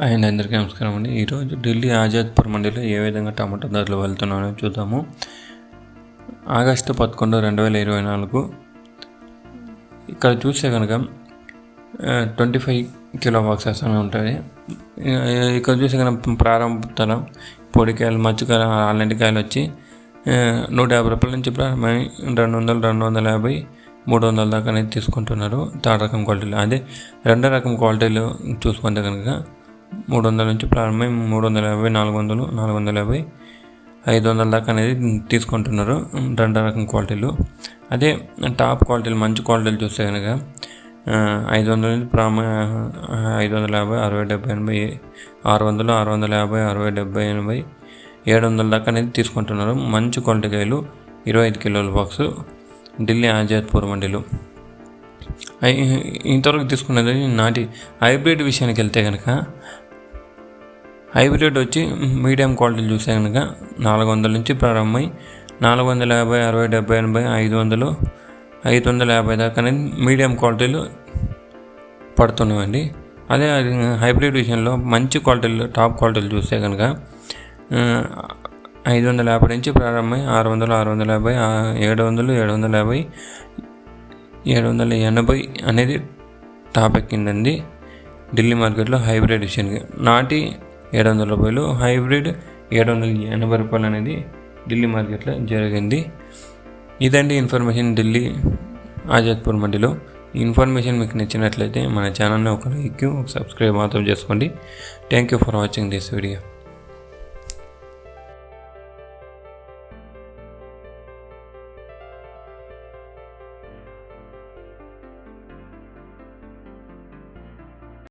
And అందరికీ నమస్కారం అండి. ఈరోజు ఢిల్లీ ఆజాద్పూర్ మండలిలో ఏ విధంగా టమాటా ధరలు వెళ్తున్నాయో చూద్దాము. ఆగస్టు పదకొండు రెండు వేల ఇరవై నాలుగు ఇక్కడ చూస్తే కనుక ట్వంటీ ఫైవ్ కిలో బాక్సెస్ అని ఉంటుంది ఇక్కడ చూస్తే కనుక ప్రారంభ ధర పొడికాయలు మచ్చకాయలు ఆలంటికాయలు వచ్చి నూట యాభై రూపాయల నుంచి ప్రారంభమై రెండు వందలు రెండు వందల యాభై మూడు వందల దాకా అనేది తీసుకుంటున్నారు. థర్డ్ రకం క్వాలిటీలు. అదే రెండో రకం క్వాలిటీలు చూసుకుంటే కనుక మూడు వందల నుంచి ప్రారంభమై మూడు వందల యాభై నాలుగు వందలు నాలుగు వందల యాభై ఐదు వందల దాకా అనేది తీసుకుంటున్నారు రెండు రకం క్వాలిటీలు. అదే టాప్ క్వాలిటీలు మంచి క్వాలిటీలు చూస్తే కనుక ఐదు వందల నుంచి ప్రారంభ ఐదు వందల యాభై అరవై డెబ్బై ఎనభై ఆరు వందలు ఆరు వందల యాభై అరవై డెబ్బై ఎనభై ఏడు వందల దాకా అనేది తీసుకుంటున్నారు. మంచి క్వాలిటీ కాయలు ఇరవై ఐదు కిలోల బాక్సు ఢిల్లీ ఆజాద్పూర్ మండీలు. ఇంతవరకు తీసుకున్నది నాటి హైబ్రిడ్ విషయానికి వెళ్తే కనుక హైబ్రిడ్ వచ్చి మీడియం క్వాలిటీలు చూస్తే కనుక నాలుగు వందల నుంచి ప్రారంభమై నాలుగు వందల యాభై అరవై డెబ్బై ఎనభై ఐదు వందలు ఐదు వందల యాభై దాకా అనేది మీడియం క్వాలిటీలు పడుతున్నాయండి అదే అది హైబ్రిడ్ విషయంలో మంచి క్వాలిటీలు టాప్ క్వాలిటీలు చూస్తే కనుక ఐదు వందల యాభై నుంచి ప్రారంభమై ఆరు వందలు ఆరు వందల యాభై ఏడు వందలు ఏడు వందల యాభై ఏడు వందల ఎనభై అనేది టాప్ ఎక్కిందండి ఢిల్లీ మార్కెట్లో హైబ్రిడ్ విషయానికి నాటి ఏడు వందల రూపాయలు హైబ్రిడ్ ఏడు వందల ఎనభై రూపాయలు అనేది ఢిల్లీ మార్కెట్లో జరిగింది. ఇదండి ఇన్ఫర్మేషన్ ఢిల్లీ ఆజాద్పూర్ మండిలో ఈ ఇన్ఫర్మేషన్ మీకు నచ్చినట్లయితే మన ఛానల్ని ఒక లైక్ సబ్స్క్రైబ్ మాత్రం చేసుకోండి. Thank you for watching this video.